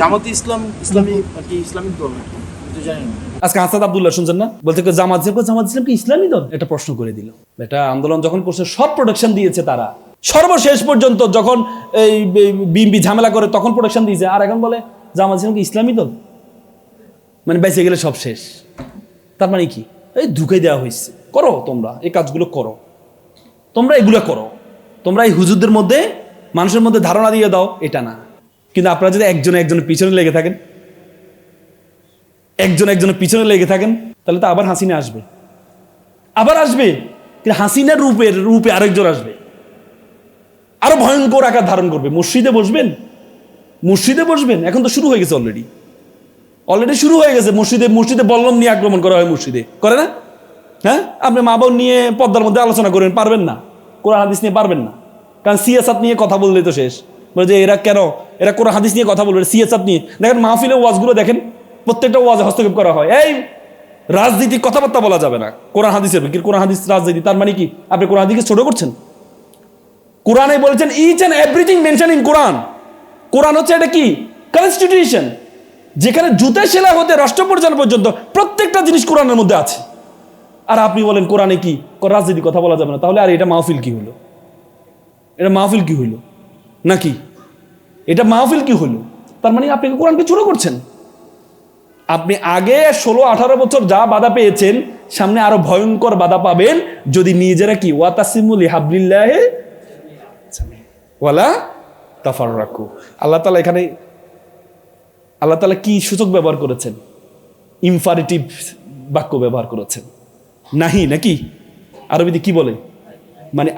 জামাতে ইসলাম, ইসলামী আর কি ইসলামিক দল আজকে হাসাদ আবদুল্লাহ, শুনছেন না? জামাত জামাত ইসলাম কি ইসলামী দল? এটা প্রশ্ন করে দিল। এটা আন্দোলন যখন করছে, সব দিয়েছে তারা। সর্বশেষ পর্যন্ত যখন এই ঝামেলা করে, তখন প্রোটেকশন দিয়েছে। আর এখন বলে, জামাত ইসলাম কি ইসলামী দল? মানে বেঁচে গেলে সব শেষ। তার মানে কি? এই ঢুকে দেওয়া হয়েছে। করো তোমরা, এই কাজগুলো করো। তোমরা এগুলো করো। তোমরা এই হুজুরদের মধ্যে, মানুষের মধ্যে ধারণা দিয়ে দাও, এটা না। কিন্তু আপনারা যদি একজন একজনের পিছনে লেগে থাকেন, একজন একজনের পিছনে লেগে থাকেন, তাহলে তো আবার হাসিনা আসবে। আবার আসবে, কিন্তু হাসিনার রূপের রূপে আরেকজন আসবে। আরও ভয়ঙ্কর আকার ধারণ করবে। মসজিদে বসবেন মসজিদে বসবেন, এখন তো শুরু হয়ে গেছে অলরেডি অলরেডি শুরু হয়ে গেছে, মসজিদে মসজিদে বল্লম নিয়ে আক্রমণ করা হয় মসজিদে। করে না? হ্যাঁ? আপনি মা বোন নিয়ে পদ্মার মধ্যে আলোচনা করবেন পারবেন না। কোরআন, হাদিস নিয়ে পারবেন না। কারণ সিয়াসাত নিয়ে কথা বললে তো শেষ। বলে যে এরা কেন এরা কোরআন হাদিস নিয়ে কথা বলবে সিয়াসাত নিয়ে। দেখেন মাহফিলের ওয়াজগুলো দেখেন, প্রত্যেকটা ওয়াজে হস্তক্ষেপ করা হয়। এই রাজনীতি কথাবার্তা বলা যাবে না, কোরআন হাদিসের কি কোরআন হাদিস রাজনীতি, তার মানে কি? আপনি কোরআন হাদিসকে ছোট করছেন? কোরআনে বলেছেন each and everything mention in Quran. কোরআন হচ্ছে এটা কি? কনস্টিটিউশন যেখানে জুতে সেলা হতে রাষ্ট্র পরিচালনা পর্যন্ত প্রত্যেকটা জিনিস কোরআনের মধ্যে আছে। আর আপনি বলেন কোরআনে কি? রাজনীতি কথা বলা যাবে না। তাহলে আর এটা মাহফিল কি হলো? এটা মাহফিল কি হইল নাকি? এটা মাহফিল কি হইল তার মানে আপনি কোরআনকে ছোট করছেন? আপনি আগে ষোলো, আঠারো বছর যা বাধা পেয়েছেন, সামনে আরও ভয়ঙ্কর বাধা পাবেন যদি নিজেরা কি ওয়াতাসিমুল হাবলিল্লাহে ওয়ালা তাফার রাখু আল্লাহ তালা এখানে, আল্লাহ তালা কি সূচক ব্যবহার করেছেন? ইনফারেটিভ বাক্য ব্যবহার করেছেন। নাহি নাকি? আরবিতে কি বলে? মানে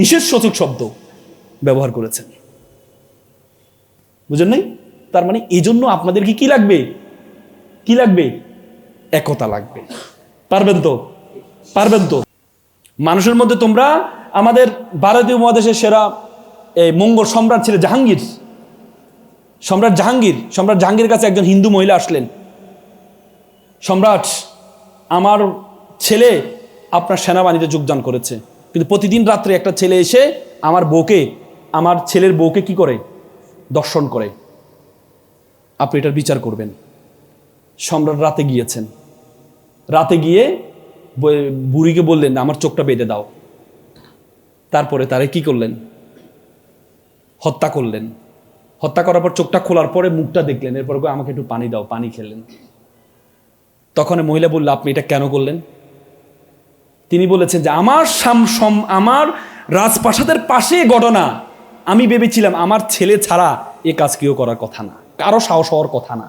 নিষেধ সূচক শব্দ ব্যবহার করেছেন। বুঝেন নাই? তার মানে এই জন্য আপনাদের কি কি লাগবে? কি লাগবে? একতা লাগবে। পারবেন তো? পারবেন তো? মানুষের মধ্যে তোমরা আমাদের ভারতীয় মহাদেশের সেরা এই মঙ্গল সম্রাট ছিল জাহাঙ্গীর। সম্রাট জাহাঙ্গীর। সম্রাট জাহাঙ্গীরের কাছে একজন হিন্দু মহিলা আসলেন। সম্রাট, আমার ছেলে আপনার সেনাবাহিনীতে যোগদান করেছে। কিন্তু প্রতিদিন রাত্রে একটা ছেলে এসে আমার বউকে, আমার ছেলের বউকে কি করে? দর্শন করে। আপনি এটার বিচার করবেন। সম্রাট রাতে গিয়েছেন। রাতে গিয়ে বুড়িকে বললেন, আমার চোখটা বেঁধে দাও। তারপরে তারে কি করলেন? হত্যা করলেন। হত্যা করার পর চোখটা খোলার পরে মুখটা দেখলেন। এরপর আমাকে একটু পানি দাও, পানি খেলেন। তখন মহিলা বলল, আপনি এটা কেন করলেন? তিনি বলেছেন যে, আমার সম- আমার রাজপ্রাসাদের পাশে ঘটনা। আমি ভেবেছিলাম আমার ছেলে ছাড়া এ কাজ কেউ করার কথা না, কারও সাহস হওয়ার কথা না।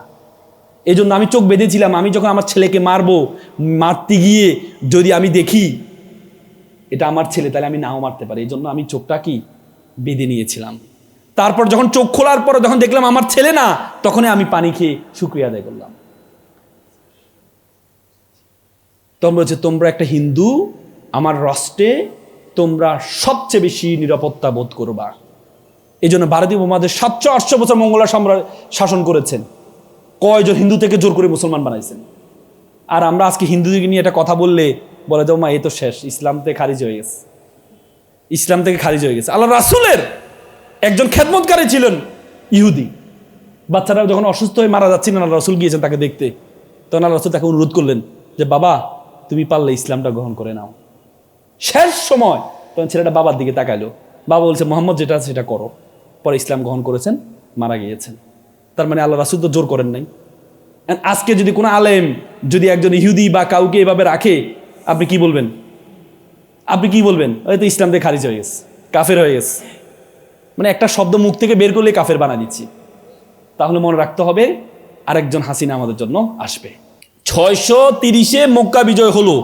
এই জন্য আমি চোখ বেঁধেছিলাম, আমি যখন আমার ছেলেকে মারবো, মারতে গিয়ে যদি আমি দেখি এটা আমার ছেলে, তাহলে আমি নাও মারতে পারি। এই জন্য আমি চোখটা কি? বেঁধে নিয়েছিলাম। তারপর যখন চোখ খোলার পরে যখন দেখলাম আমার ছেলে না, তখনই আমি পানি খেয়ে শুক্রিয়া আদায় করলাম। তোমরা হচ্ছে তোমরা একটা হিন্দু, আমার রাষ্ট্রে তোমরা সবচেয়ে বেশি নিরাপত্তা বোধ করবা। এই জন্য ভারতীয় উপমহাদেশ সাতশো আটশো বছর মঙ্গলা সম্রাট শাসন করেছেন। কয়জন হিন্দু থেকে জোর করে মুসলমান বানাইছেন? আর আমরা আজকে হিন্দুদেরকে নিয়ে একটা কথা বললে বলে যাও মা, এ তো শেষ, ইসলাম থেকে খারিজ হয়ে গেছে। ইসলাম থেকে খারিজ হয়ে গেছে। আল্লাহ রাসুলের একজন খেদমতকারী ছিলেন ইহুদি। বাচ্চারা যখন অসুস্থ হয়ে মারা যাচ্ছিলেন আল্লাহ রসুল গিয়েছেন তাকে দেখতে। তখন আল্লাহ রাসুল তাকে অনুরোধ করলেন যে, বাবা, তুমি পারলে ইসলামটা গ্রহণ করে নাও। শেষ সময় তখন ছেলেটা বাবার দিকে তাকাইলো। বাবা বলছে, মোহাম্মদ, যেটা আছে সেটা করো। পরে ইসলাম গ্রহণ করেছেন, মারা গিয়েছেন। তার মানে আল্লাহ রাসুল তো জোর করেন নাই। আজকে যদি কোনো আলেম যদি একজন ইহুদি বা কাউকে এভাবে রাখে, আপনি কি বলবেন? আপনি কি বলবেন? হয়তো ইসলাম থেকে খারিজ হয়ে গেছে, কাফের হয়ে গেছে। মানে একটা শব্দ মুখ থেকে বের করলে কাফের বানা দিচ্ছি। তাহলে মনে রাখতে হবে, আরেকজন হাসিনা আমাদের জন্য আসবে। ছয়শো তিরিশে মক্কা বিজয় হলো।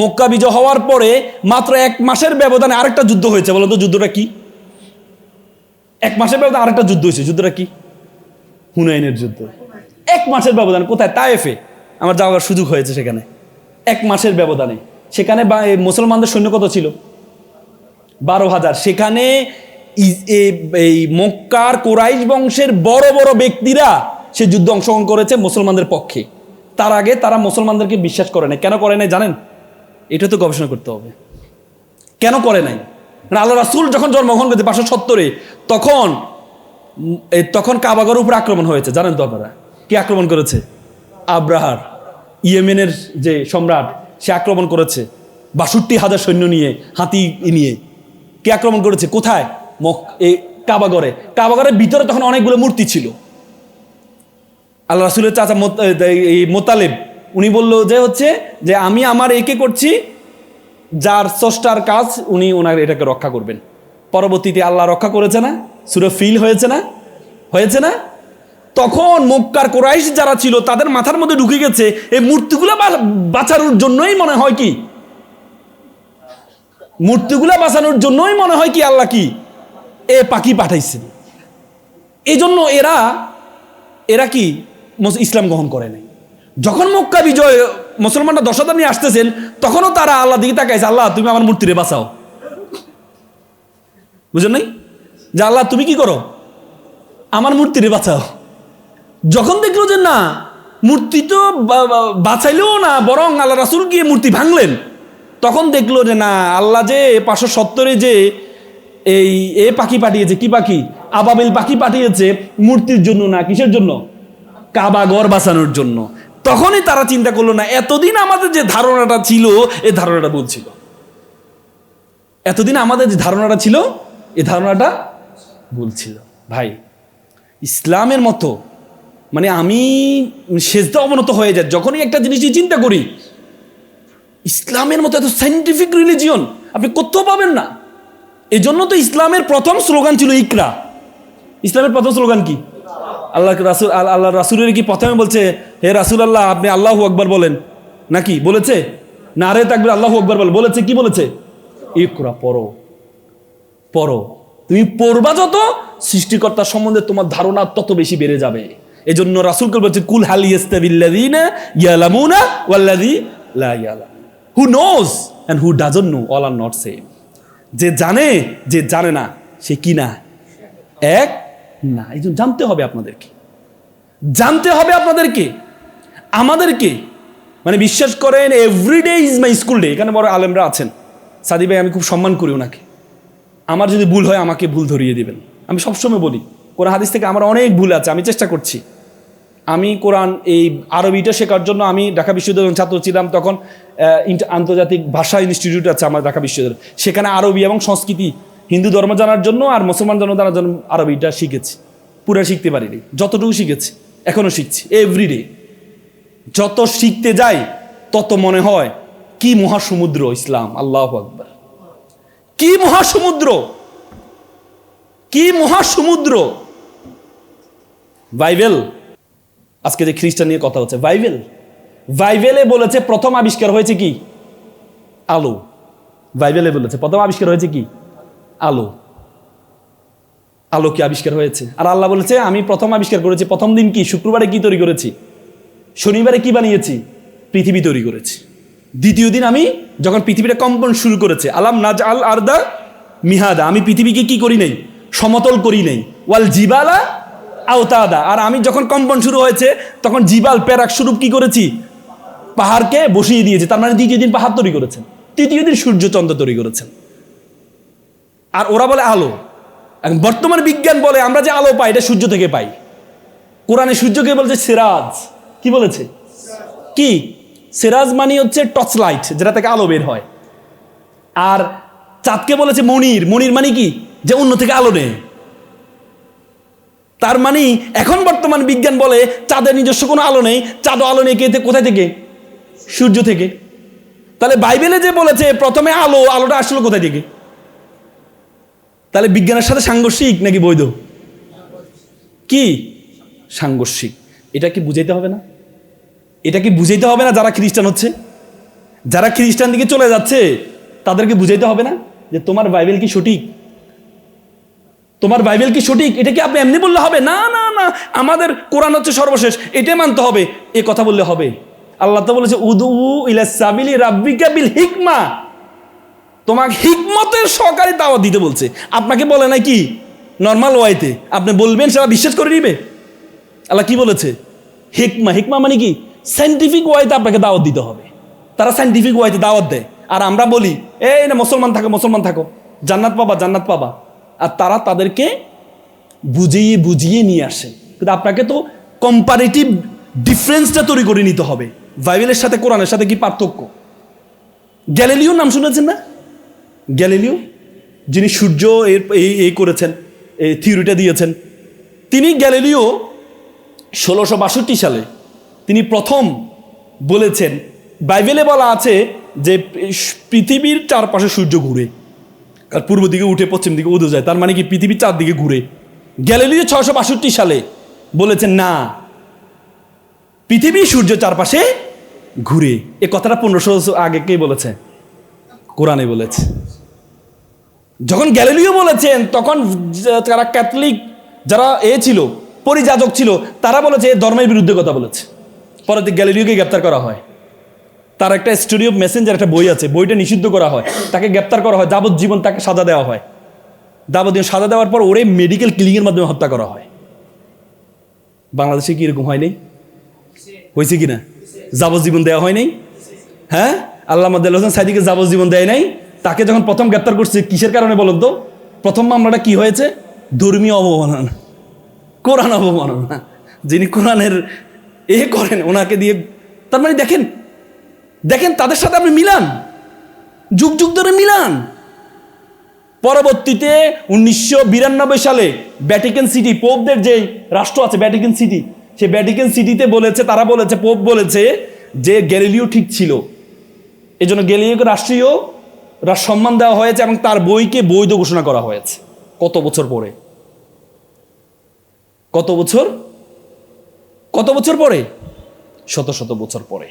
মক্কা বিজয় হওয়ার পরে মাত্র এক মাসের ব্যবধানে আরেকটা যুদ্ধ হয়েছে বলো তো যুদ্ধটা কি? এক মাসের ব্যবধানে আরেকটা যুদ্ধ হয়েছে। যুদ্ধটা কি? হুনাইনের যুদ্ধ। এক মাসের ব্যবধান কোথায়? তায়েফে। আমার যাওয়ার সুযোগ হয়েছে সেখানে। এক মাসের ব্যবধানে। সেখানে মুসলমানদের সৈন্য কত ছিল? বারো হাজার। সেখানে এই মক্কার কোরাইশ বংশের বড় বড় ব্যক্তিরা সে যুদ্ধ অংশগ্রহণ করেছে মুসলমানদের পক্ষে। তার আগে তারা মুসলমানদেরকে বিশ্বাস করে নাই। কেন করে নাই জানেন? এটা তো গবেষণা করতে হবে। কেন করে নাই? আল্লাহ রাসুল যখন জন্মগ্রহণ করতে পাঁচশো সত্তরে তখন তখন কাবাগর উপর আক্রমণ হয়েছে, জানেন তো আপনারা? কি আক্রমণ করেছে? আব্রাহার, ইয়েমেনের যে সম্রাট, সে আক্রমণ করেছে। বাষট্টি হাজার সৈন্য নিয়ে, হাতি নিয়ে। কে আক্রমণ করেছে? কোথায়? মক এই কাবাগরে। কাবাগরের ভিতরে তখন অনেকগুলো মূর্তি ছিল। আল্লাহ রাসুলের চাচা এই মোতালেব, উনি বলল যে হচ্ছে যে, আমি আমার একে করছি, যার স্রষ্টার কাজ উনি ওনার এটাকে রক্ষা করবেন। পরবর্তীতে আল্লাহ রক্ষা করেছে না? সুরে ফিল হয়েছে না? হয়েছে না? তখন মক্কার কোরাইশ যারা ছিল, তাদের মাথার মধ্যে ঢুকে গেছে, এই মূর্তিগুলো বাঁচানোর জন্যই মনে হয় কি? মূর্তিগুলা বাঁচানোর জন্যই মনে হয় কি আল্লাহ কি? এ পাখি পাঠাইছেন এই জন্য এরা এরা কি ইসলাম গ্রহণ করে নাই। যখন মক্কা বিজয় মুসলমানরা দশ নিয়ে আসতেছেন, তখনও তারা আল্লাহ দিকে তাকাইছে, আল্লাহ, তুমি আমার মূর্তিরে বাঁচাও। বুঝলেন নাই? যে আল্লাহ, তুমি কি করো? আমার মূর্তিরে বাঁচাও। যখন দেখল যে না, মূর্তি তো বাঁচাইলেও না, বরং আল্লাহ রাসুল গিয়ে মূর্তি ভাঙলেন, তখন দেখল যে না, আল্লাহ যে পাঁচশো সত্তরে যে এই এ পাখি পাঠিয়েছে, কি পাখি? আবাবিল পাখি পাঠিয়েছে মূর্তির জন্য না, কিসের জন্য? কাবা কাবাগর বাঁচানোর জন্য। তখনই তারা চিন্তা করল না, এতদিন আমাদের যে ধারণাটা ছিল, এ ধারণাটা বলছিল এতদিন আমাদের যে ধারণাটা ছিল এই ধারণাটা বলছিল ভাই, ইসলামের মতো মানে আমি সেজদা অবনত হয়ে যায়, যখনই একটা জিনিস চিন্তা করি, ইসলামের মতো এত সাইন্টিফিক রিলিজিয়ন আপনি কোথাও পাবেন না। এই জন্য তো ইসলামের প্রথম স্লোগান ছিল ইকরা। ইসলামের প্রথম স্লোগান কি? আল্লাহ রাসুল, আল্লাহ রাসুলের কি প্রথমে বলছে, হে রাসুল আল্লাহ, আপনি আল্লাহ আকবর বলেন? নাকি বলেছে? না রে তাকবির, আল্লাহ আকবর বল বলেছে, কি বলেছে? ইকরা, পড়ো। পড়ো। তুমি পড়বা যত সৃষ্টিকর্তা সম্বন্ধে তোমার ধারণা তত বেশি বেড়ে যাবে। এই জন্য রাসুলকে বলছে কুল হাল ইয়ালামুনা ওয়াল্লাযী লা ইয়ালাম। Who knows and who doesn't know all are not same যে জানে যে জানে না, সে কি না? এক, না। এই জন্য জানতে হবে আপনাদেরকে। জানতে হবে আপনাদেরকে। আমাদেরকে। মানে বিশ্বাস করেন every day is my school day এখানে বড় আলেমরা আছেন। সাদি ভাই, আমি খুব সম্মান করি ওনাকে। আমার যদি ভুল হয়, আমাকে ভুল ধরিয়ে দিবেন। আমি সবসময় বলি, কোরআন হাদিস থেকে আমার অনেক ভুল আছে, আমি চেষ্টা করছি। আমি কোরআন, এই আরবিটা শেখার জন্য আমি ঢাকা বিশ্ববিদ্যালয়ের ছাত্র ছিলাম, তখন আন্তর্জাতিক ভাষা ইনস্টিটিউট আছে আমার ঢাকা বিশ্ববিদ্যালয় সেখানে আরবি এবং সংস্কৃতি, হিন্দু ধর্ম জানার জন্য আর মুসলমান ধর্ম জানার জন্য আরবিটা শিখেছি। পুরো শিখতে পারিনি, যতটুকু শিখেছি এখনও শিখছি এভরিডে যত শিখতে যাই, তত মনে হয়, কি মহাসমুদ্র ইসলাম, আল্লাহ আকবার। কি মহাসমুদ্র? কি মহাসমুদ্র? বাইবেল। আজকে যে খ্রিস্টান নিয়ে কথা হচ্ছে, বাইবেল। বাইবেলে বলেছে, প্রথম আবিষ্কার হয়েছে কি? আলো। বাইবেলে বলেছে, প্রথম আবিষ্কার হয়েছে কি? আলো। আলো কি আবিষ্কার হয়েছে। আর আল্লাহ বলেছে, আমি প্রথম আবিষ্কার করেছি, প্রথম দিন কি? শুক্রবারে কি তৈরি করেছি? শনিবারে কি বানিয়েছি? পৃথিবী তৈরি করেছি। দ্বিতীয় দিন আমি যখন পৃথিবীটা কম্পন শুরু করেছে, আলাম নাজ আল আরদা মিহাদা, আমি পৃথিবীকে কি করি নাই? সমতল করি নাই। ওয়াল জিবালা আওতাদা। আর আমি যখন কম্পন শুরু হয়েছে, তখন জিবাল প্যারাক স্বরূপ কি করেছি? পাহাড়কে বসিয়ে দিয়েছে। তার মানে দ্বিতীয় দিন পাহাড় তৈরি করেছেন। তৃতীয় দিন সূর্য চন্দ্র তৈরি করেছেন। আর ওরা বলে আলো। এখন বর্তমান বিজ্ঞান বলে আমরা যে আলো পাই, এটা সূর্য থেকে পাই। কোরআনে সূর্যকে বলছে সিরাজ। কি বলেছে? কি? সিরাজ মানে হচ্ছে টর্চ লাইট যেটা থেকে আলো বের হয়। আর চাঁদকে বলেছে মনির মনির মানে কি? যে অন্য থেকে আলো নেই তার মানে এখন বর্তমান বিজ্ঞান বলে চাঁদের নিজস্ব কোনো আলো নেই, চাঁদও আলো নেই, কে কোথায় থেকে? সূর্য থেকে। তাহলে বাইবেলে যে বলেছে, প্রথমে আলো, আলোটা আসলো কোথায় থেকে? তাহলে বিজ্ঞানের সাথে সাংঘর্ষিক নাকি বৈধ? কি? সাংঘর্ষিক। এটা কি বুঝাইতে হবে না? এটা কি বুঝাইতে হবে না যারা খ্রিস্টান হচ্ছে? যারা খ্রিস্টান দিকে চলে যাচ্ছে, তাদেরকে বুঝাইতে হবে না যে তোমার বাইবেল কি সঠিক? তোমার বাইবেল কি সঠিক? এটা কি আপনি এমনি বললে হবে? না না না। আমাদের কোরআন হচ্ছে সর্বশেষ। এটাই মানতে হবে। এ কথা বললে হবে। আল্লাহ তো বলেছে উদু ইলা সাবিলি রাব্বিকা বিল হিকমা। তোমাকে হিকমতের সহকারে দাওয়াত দিতে বলছে। আপনাকে বলে না কি? নর্মাল ওয়াইতে আপনি বলবেন, সেটা বিশ্বাস করে নিবে। আল্লাহ কি বলেছে? হিকমা। হিকমা মানে কি? সাইন্টিফিক ওয়াইতে আপনাকে দাওয়াত দিতে হবে। তারা সাইন্টিফিক ওয়াইতে দাওয়াত দেয়। আর আমরা বলি, এই না, মুসলমান থাকো মুসলমান থাকো। জান্নাত পাবা জান্নাত পাবা। আর তারা তাদেরকে বুঝিয়ে বুঝিয়ে নিয়ে আসে। কিন্তু আপনাকে তো কম্পারেটিভ ডিফারেন্সটা তৈরি করে নিতে হবে। বাইবেলের সাথে, কোরআনের সাথে কি পার্থক্য? গ্যালিলিও নাম শুনেছেন না? গ্যালিলিও, যিনি সূর্য এর এই করেছেন, এই থিওরিটা দিয়েছেন। তিনি গ্যালিলিও ষোলোশো বাষট্টি সালে তিনি প্রথম বলেছেন, বাইবেলে বলা আছে যে পৃথিবীর চারপাশে সূর্য ঘুরে, আর পূর্ব দিকে উঠে পশ্চিম দিকে উদয় যায়, তার মানে কি পৃথিবীর চারদিকে ঘুরে। গ্যালিলিও ছশো বাষট্টি সালে বলেছেন, না, পৃথিবী সূর্য চারপাশে ঘুরে। এ কথাটা পনেরোশো বছর আগে কে বলেছে? কোরআনে বলেছে। যখন গ্যালিলিও বলেছেন, তখন যারা ক্যাথলিক, যারা এ ছিল, পরিযাজক ছিল, তারা বলেছে ধর্মের বিরুদ্ধে কথা বলেছে। পরে তো গ্যালিলিওকে গ্রেপ্তার করা হয়। তার একটা স্টোরি অফ মেসেঞ্জার একটা বই আছে, বইটা নিষিদ্ধ করা হয়। তাকে গ্রেপ্তার করা হয়, যাবজ্জীবন তাকে সাজা দেওয়া হয়। যাবজ্জীবন সাজা দেওয়ার পর ওরে মেডিকেল ক্লিনিকের মাধ্যমে হত্যা করা হয়। বাংলাদেশে কি এরকম হয়নি হয়েছে কি না? যাবজ্জীবন দেওয়া হয় নাই? হ্যাঁ? আল্লাহ মাদ্দাল হোসেন সাইদিকে যাবজ্জীবন দেয় নাই? তাকে যখন প্রথম গ্রেপ্তার করছে, কিসের কারণে বলুন তো? প্রথম মামলাটা কি হয়েছে? ধর্মীয় অবমাননা। কোরআন অবমাননা। যিনি কোরআনের এ করেন, ওনাকে দিয়ে, তার মানে দেখেন দেখেন তাদের সাথে আপনি মিলান, যুগ যুগ ধরে মিলান। পরবর্তীতে উনিশশো বিরানব্বই সালে ভ্যাটিকান সিটি পোপদের যে রাষ্ট্র আছে ভ্যাটিকান সিটি সে ভ্যাটিকান সিটিতে বলেছে, তারা বলেছে পোপ বলেছে যে গ্যালিলিও ঠিক ছিল। এই জন্য গ্যালিলিওকে রাষ্ট্রীয় সম্মান দেওয়া হয়েছে এবং তার বইকে বৈধ ঘোষণা করা হয়েছে। কত বছর পরে? কত বছর? কত বছর পরে? শত শত বছর পরে।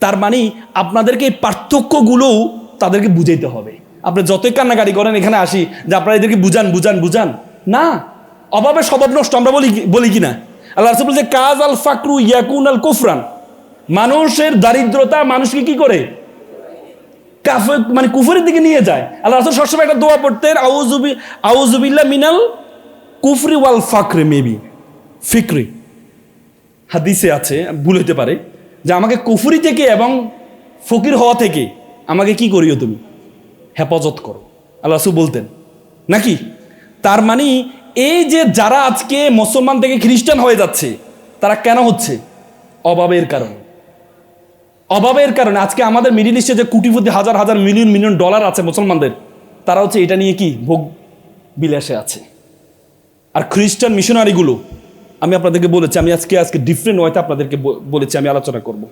তার মানে আপনাদেরকে এই পার্থক্যগুলোও তাদেরকে বুঝাইতে হবে। আপনি যতই কান্নাকাটি করেন, এখানে আসি যে আপনারা এদেরকে বুঝান বুঝান বুঝান। না, অভাবে স্বভাব নষ্ট, আমরা বলি বলি কিনা? আল্লাহ বলছে, কাজ আল ফাকরু ইয়াকুন আল কুফরান। মানুষের দারিদ্রতা মানুষকে কি করে? কাফে- মানে কুফরের দিকে নিয়ে যায়। আল্লাহ রসুল সবসময় একটা দোয়া পড়তেন আউজুবি আউজুবিল্লা মিনাল কুফরি ওয়াল ফাকরে মেবি, ফিক্রি। হাদিসে আছে, ভুল হতে পারে, যে আমাকে কুফরি থেকে এবং ফকির হওয়া থেকে আমাকে কি করিও তুমি? হেফাজত করো। আল্লাহ বলতেন, নাকি? তার মানে এই যে যারা আজকে মুসলমান থেকে খ্রিস্টান হয়ে যাচ্ছে, তারা কেন হচ্ছে? অভাবের কারণে। অভাবের কারণে। আজকে আমাদের মিডিল ইস্টে যে কোটিপতি, হাজার হাজার মিলিয়ন মিলিয়ন ডলার আছে মুসলমানদের, তারা হচ্ছে এটা নিয়ে কি ভোগ বিলাসে আছে। আর খ্রিস্টান মিশনারিগুলো আমি আপনাদেরকে বলেছি আমি আজকে আজকে ডিফারেন্ট ওয়েতে আপনাদেরকে বলেছি আমি আলোচনা করব।